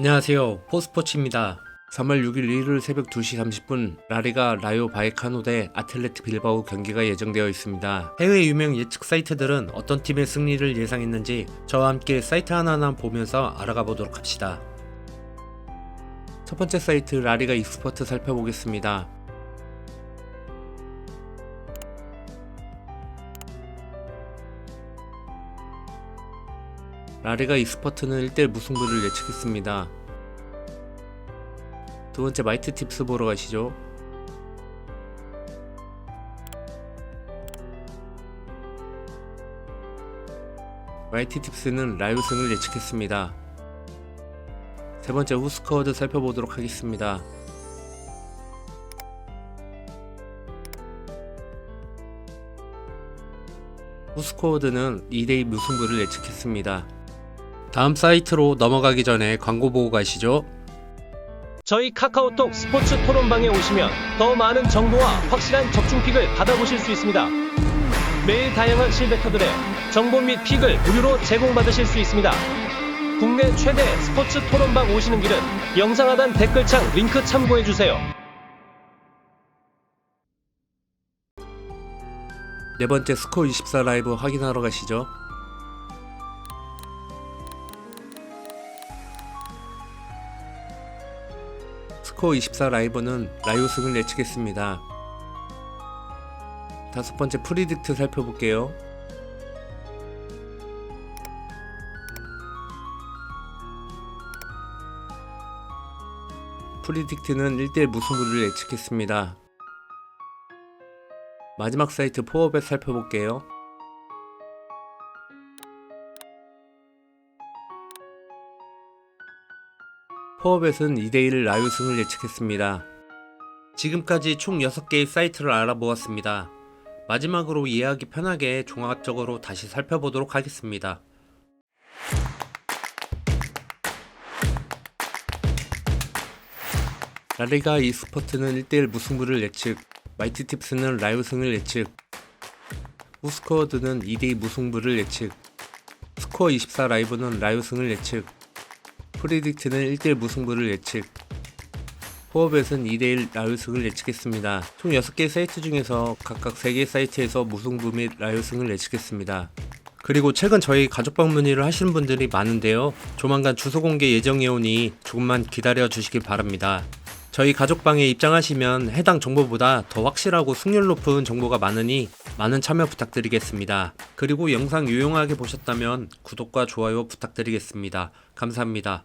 안녕하세요. 포스포츠입니다. 3월 6일 일요일 새벽 2시 30분 라리가 라요 바이카노 대 아틀레틱 빌바오 경기가 예정되어 있습니다. 해외 유명 예측 사이트들은 어떤 팀의 승리를 예상했는지 저와 함께 사이트 하나하나 보면서 알아가 보도록 합시다. 첫 번째 사이트 라리가 익스퍼트 살펴보겠습니다. 라리가 익스퍼트는 1대1 무승부를 예측했습니다. 두 번째 마이트 팁스 보러 가시죠. 마이티 팁스는 라이브 승을 예측했습니다. 세 번째 후스커워드 살펴보도록 하겠습니다. 후스코어드는 2대2 무승부를 예측했습니다. 다음 사이트로 넘어가기 전에 광고 보고 가시죠. 저희 카카오톡 스포츠 토론방에 오시면 더 많은 정보와 확실한 적중 픽을 받아보실 수 있습니다. 매일 다양한 실베터들의 정보 및 픽을 무료로 제공받으실 수 있습니다. 국내 최대 스포츠 토론방 오시는 길은 영상 하단 댓글창 링크 참고해주세요. 네 번째 스코어 24 라이브 확인하러 가시죠. 스코어 24 라이브는 라이오 승을 예측했습니다. 다섯 번째 프리딕트 살펴볼게요. 프리딕트는 1대1 무승부를 예측했습니다. 마지막 사이트 포업에 살펴볼게요. 포업에서는 2대1 라이브 승을 예측했습니다. 지금까지 총 6개의 사이트를 알아보았습니다. 마지막으로 이해하기 편하게 종합적으로 다시 살펴보도록 하겠습니다. 라리가 e스포츠는 1대1 무승부를 예측, 마이티 팁스는 라이브 승을 예측, 우스코어드는 2대2 무승부를 예측, 스코어 24 라이브는 라이브 승을 예측, 프리딕트는 1대1 무승부를 예측, 포업에서는 2대1 라이브 승을 예측했습니다. 총 6개 사이트 중에서 각각 3개 사이트에서 무승부 및 라이브 승을 예측했습니다. 그리고 최근 저희 가족 방문의를 하시는 분들이 많은데요. 조만간 주소 공개 예정이 오니 조금만 기다려 주시길 바랍니다. 저희 가족방에 입장하시면 해당 정보보다 더 확실하고 승률 높은 정보가 많으니 많은 참여 부탁드리겠습니다. 그리고 영상 유용하게 보셨다면 구독과 좋아요 부탁드리겠습니다. 감사합니다.